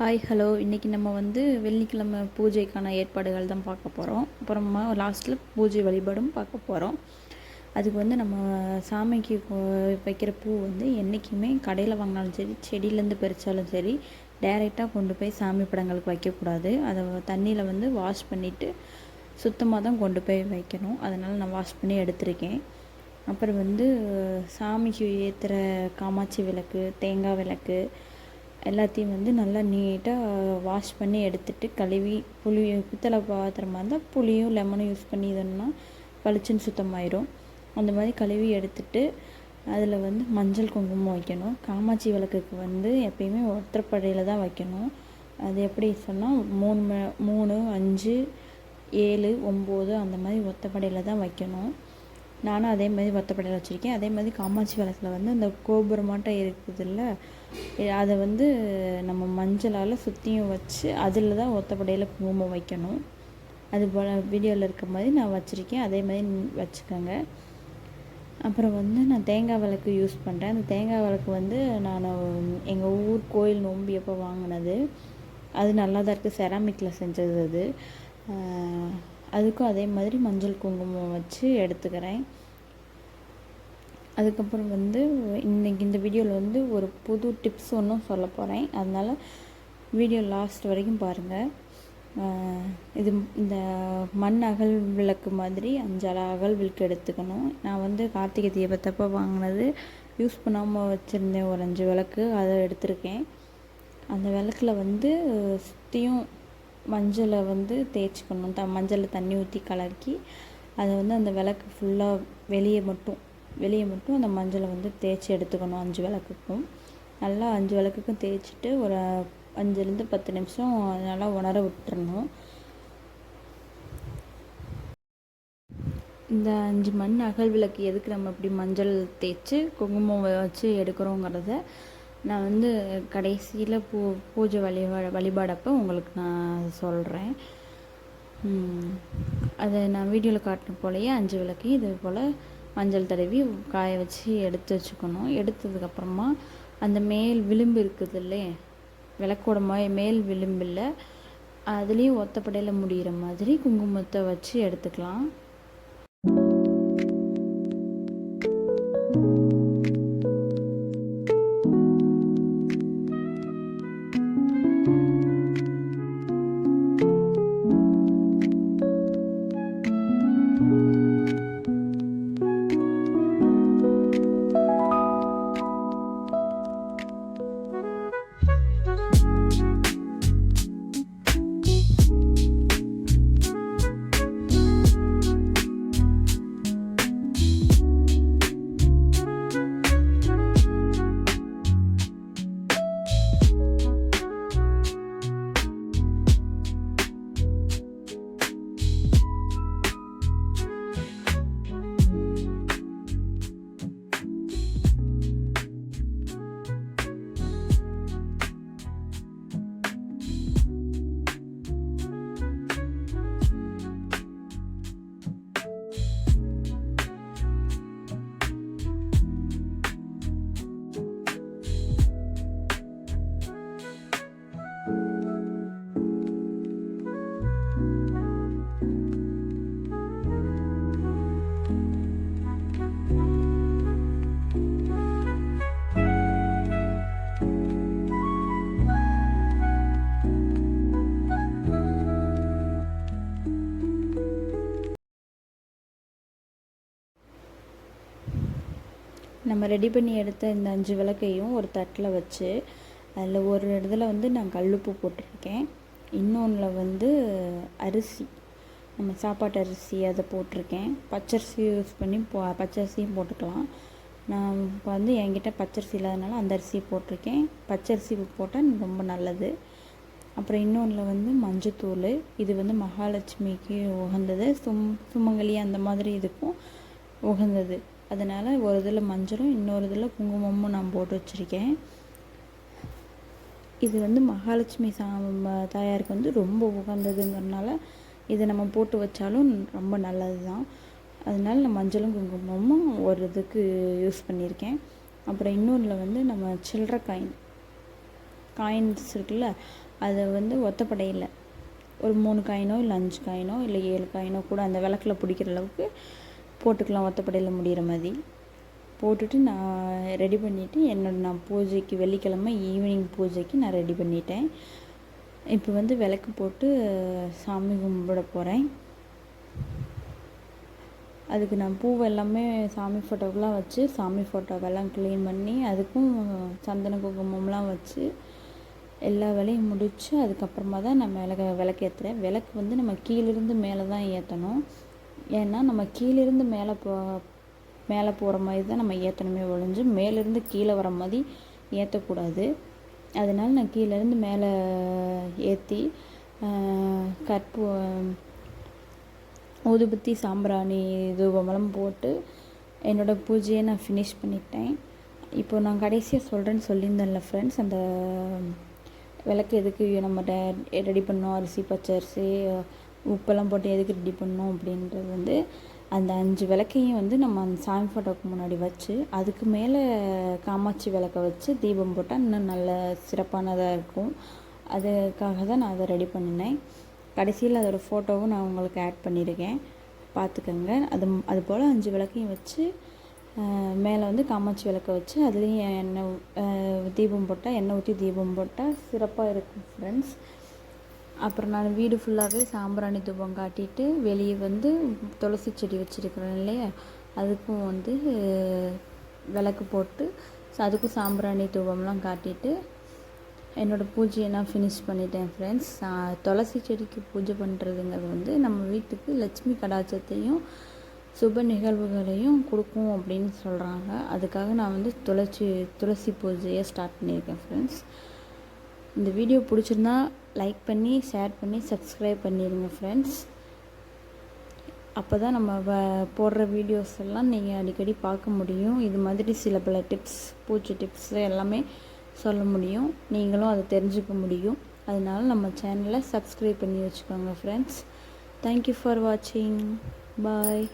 Hi hello இன்றைக்கி நம்ம வந்து வெள்ளிக்கிழமை பூஜைக்கான ஏற்பாடுகள் தான் பார்க்க போகிறோம் அப்புறமா லாஸ்ட்டில் பூஜை வழிபாடும் பார்க்க போகிறோம் அதுக்கு வந்து நம்ம சாமிக்கு வைக்கிற பூ வந்து என்றைக்குமே கடையில் வாங்கினாலும் சரி செடியிலேருந்து பறித்தாலும் சரி டைரெக்டாக கொண்டு போய் சாமி படங்களுக்கு வைக்கக்கூடாது. அதை தண்ணியில் வந்து வாஷ் பண்ணிவிட்டு சுத்தமாக தான் கொண்டு போய் வைக்கணும். அதனால் நான் வாஷ் பண்ணி எடுத்திருக்கேன். அப்புறம் வந்து சாமிக்கு ஏற்றுற காமாட்சி விளக்கு தேங்காய் விளக்கு எல்லாத்தையும் வந்து நல்லா நீட்டாக வாஷ் பண்ணி எடுத்துட்டு கழுவி புளி பித்தளை பாத்திரமாக இருந்தால் புளியும் லெமனும் யூஸ் பண்ணி இதோம்னா பளிச்சுன்னு சுத்தமாயிரும். அந்த மாதிரி கழுவி எடுத்துட்டு அதில் வந்து மஞ்சள் குங்குமம் வைக்கணும். காமாட்சி விளக்குக்கு வந்து எப்பயுமே ஒற்றைப்படையில் தான் வைக்கணும். அது எப்படி சொன்னால் மூணு மூணு அஞ்சு ஏழு ஒம்பது அந்த மாதிரி ஒத்தப்படையில் தான் வைக்கணும். நானும் அதே மாதிரி ஒத்தப்படையில் வச்சுருக்கேன். அதே மாதிரி காமாட்சி விளக்கில் வந்து அந்த கோபுரமாட்டம் இருக்குதுல்ல அதை வந்து நம்ம மஞ்சளால் சுற்றியும் வச்சு அதில் தான் ஒத்தப்படையில் குங்குமம் வைக்கணும். அது போல் வீடியோவில் இருக்க மாதிரி நான் வச்சுருக்கேன். அதே மாதிரி வச்சுக்கோங்க. அப்புறம் வந்து நான் தேங்காய் விளக்கு யூஸ் பண்ணுறேன் அந்த தேங்காய் விளக்கு வந்து நான் எங்கள் ஊர் கோயில் நோம்பி எப்போ வாங்கினது அது நல்லா தான் இருக்குது செராமிக்கில் செஞ்சது அது. அதுக்கும் அதே மாதிரி மஞ்சள் குங்குமம் வச்சு எடுத்துக்கிறேன். அதுக்கப்புறம் வந்து இன்னைக்கு இந்த வீடியோவில் வந்து ஒரு புது டிப்ஸ் ஒன்றும் சொல்ல போகிறேன் அதனால் வீடியோ லாஸ்ட் வரைக்கும் பாருங்கள் இது இந்த மண் அகல் விளக்கு மாதிரி அஞ்சு அகல் விளக்கு எடுத்துக்கணும். நான் வந்து கார்த்திகை தீபத்தப்போ வாங்கினது யூஸ் பண்ணாமல் வச்சுருந்தேன் ஒரு அஞ்சு விளக்கு அதை எடுத்திருக்கேன். அந்த விளக்குல வந்து சுற்றியும் மஞ்சளை வந்து தேய்ச்சிக்கணும். த மஞ்சளில் தண்ணி ஊற்றி கலக்கி அதை வந்து அந்த விளக்கு ஃபுல்லாக வெளியே மட்டும் வெளியே மட்டும் அந்த மஞ்சளை வந்து தேய்ச்சி எடுத்துக்கணும் அஞ்சு விளக்குக்கும். நல்லா அஞ்சு விளக்குக்கும் தேய்ச்சிட்டு ஒரு அஞ்சுலேருந்து பத்து நிமிஷம் நல்லா உணர விட்டுறணும். இந்த அஞ்சு மண் அகல் விளக்கு எதுக்கு நம்ம இப்படி மஞ்சள் தேய்ச்சி குங்குமம் வச்சு எடுக்கிறோங்கிறத நான் வந்து கடைசியில் பூ பூஜை வழிபாடு வழிபாடப்போ உங்களுக்கு நான் சொல்கிறேன் அதை நான் வீடியோவில் காட்டின போலயே அஞ்சு விளக்கு இது போல் மஞ்சள் தடவி காய வச்சு எடுத்து வச்சுக்கணும். எடுத்ததுக்கப்புறமா அந்த மேல் விளிம்பு இருக்குதுல்ல விளக்கோட மே மேல் விளிம்பில் அதுலேயும் ஒத்தப்படையில் முடிகிற மாதிரி குங்குமத்தை வச்சு எடுத்துக்கலாம். நம்ம ரெடி பண்ணி எடுத்த இந்த அஞ்சு விளக்கையும் ஒரு தட்டில் வச்சு அதில் ஒரு இடத்துல வந்து நான் கல்லுப்பு போட்டிருக்கேன். இன்னொன்றில் வந்து அரிசி நம்ம சாப்பாட்டு அரிசி அதை போட்டிருக்கேன். பச்சரிசி யூஸ் பண்ணி போ பச்சரிசியும் போட்டுக்கலாம். நான் இப்போ வந்து என்கிட்ட பச்சரிசி இல்லாதனால அந்த அரிசியை போட்டிருக்கேன். பச்சரிசி போட்டால் ரொம்ப நல்லது. அப்புறம் இன்னொன்றில் வந்து மஞ்சத்தூள் இது வந்து மகாலட்சுமிக்கு உகந்தது. சும் சுமங்கலி அந்த மாதிரி இதுக்கும் உகந்தது. அதனால் ஒரு இதில் மஞ்சளும் இன்னொரு இதில் குங்குமமும் நான் போட்டு வச்சுருக்கேன். இது வந்து மகாலட்சுமி சா ம- தாயாருக்கு வந்து ரொம்ப உகந்ததுங்கிறனால இதை நம்ம போட்டு வச்சாலும் ரொம்ப நல்லது தான் அதனால நான் மஞ்சளும் குங்குமமும் ஒரு இதுக்கு யூஸ் பண்ணியிருக்கேன். அப்புறம் இன்னொன்றில் வந்து நம்ம சில்லற காயின். காயின்ஸ் இருக்குல்ல அதை வந்து ஒத்தப்படையில். ஒரு மூணு காயினோ இல்லை அஞ்சு காயினோ இல்லை ஏழு காயினோ கூட அந்த விளக்கில் பிடிக்கிற அளவுக்கு போட்டுக்கலாம் ஒத்தப்படையில் முடிகிற மாதிரி. போட்டுட்டு நான் ரெடி பண்ணிவிட்டு என்னோட நான் பூஜைக்கு வெள்ளிக்கிழமை ஈவினிங் பூஜைக்கு நான் ரெடி பண்ணிட்டேன். இப்போ வந்து விளக்கு போட்டு சாமி கும்பிட போகிறேன் அதுக்கு நான் பூவை எல்லாமே சாமி ஃபோட்டோக்கெலாம் வச்சு சாமி ஃபோட்டோவெல்லாம் க்ளீன் பண்ணி அதுக்கும் சந்தன குங்குமம்லாம் வச்சு எல்லா வேலையும் முடித்து அதுக்கப்புறமா தான் நான் விளக்க விளக்கு ஏற்றுறேன் விளக்கு வந்து நம்ம கீழேருந்து மேலே தான் ஏற்றணும் ஏன்னா நம்ம கீழேருந்து மேலே போ மேலே போகிற மாதிரி தான் நம்ம ஏற்றணுமே ஒழிஞ்சு மேலேருந்து கீழே வர மாதிரி ஏற்றக்கூடாது அதனால் நான் கீழேருந்து மேலே ஏற்றி கற்பூ ஊதுபத்தி சாம்பிராணி தூபமெல்லாம் போட்டு என்னோடய பூஜையை நான் ஃபினிஷ் பண்ணிட்டேன். இப்போ நான் கடைசியாக சொல்கிறேன்னு சொல்லியிருந்தேன்ல ஃப்ரெண்ட்ஸ் அந்த விளக்கு எதுக்கு நம்ம ரெடி பண்ணோம்? அரிசி பச்சை அரிசி உப்பெல்லாம் போட்டு எதுக்கு ரெடி பண்ணோம் அப்படின்றது வந்து அந்த அஞ்சு விளக்கையும் வந்து நம்ம அந்த சாமி ஃபோட்டோக்கு முன்னாடி வச்சு அதுக்கு மேலே காமாட்சி விளக்கை வச்சு தீபம் போட்டால் இன்னும் நல்ல சிறப்பானதாக இருக்கும். அதுக்காக தான் நான் அதை ரெடி பண்ணினேன். கடைசியில் அதோடய ஃபோட்டோவும் நான் உங்களுக்கு ஆட் பண்ணியிருக்கேன் பார்த்துக்கோங்க அது அது போல் அஞ்சு விளக்கையும் வச்சு மேலே வந்து காமாட்சி விளக்க வச்சு அதுலேயும் எண்ணெய் தீபம் போட்டால் எண்ணெய் ஊற்றி தீபம் போட்டால் சிறப்பாக இருக்கும் ஃப்ரெண்ட்ஸ் அப்புறம் நான் வீடு ஃபுல்லாகவே சாம்பிராணி தூபம் காட்டிட்டு வெளியே வந்து துளசி செடி வச்சுருக்கிறேன் இல்லையா? அதுக்கும் வந்து விளக்கு போட்டு அதுக்கும் சாம்பிராணி தூபம்லாம் காட்டிட்டு என்னோடய பூஜையை நான் ஃபினிஷ் பண்ணிட்டேன் ஃப்ரெண்ட்ஸ் துளசி செடிக்கு பூஜை பண்ணுறதுங்கிறது வந்து நம்ம வீட்டுக்கு லட்சுமி கடாச்சத்தையும் சுப நிகழ்வுகளையும் கொடுக்கும் அப்படின்னு சொல்கிறாங்க அதுக்காக நான் வந்து துளசி துளசி பூஜையை ஸ்டார்ட் பண்ணியிருக்கேன் ஃப்ரெண்ட்ஸ் இந்த வீடியோ பிடிச்சிருந்தா லைக் பண்ணி ஷேர் பண்ணி சப்ஸ்கிரைப் பண்ணிடுங்க ஃப்ரெண்ட்ஸ் அப்போ தான் நம்ம வ போடுற வீடியோஸ் எல்லாம் நீங்கள் அடிக்கடி பார்க்க முடியும். இது மாதிரி சில பல டிப்ஸ் பூச்சி டிப்ஸ் எல்லாமே சொல்ல முடியும். நீங்களும் அதை தெரிஞ்சுக்க முடியும். அதனால நம்ம சேனலை சப்ஸ்கிரைப் பண்ணி வச்சுக்கோங்க ஃப்ரெண்ட்ஸ் தேங்க்யூ ஃபார் வாட்சிங் பாய்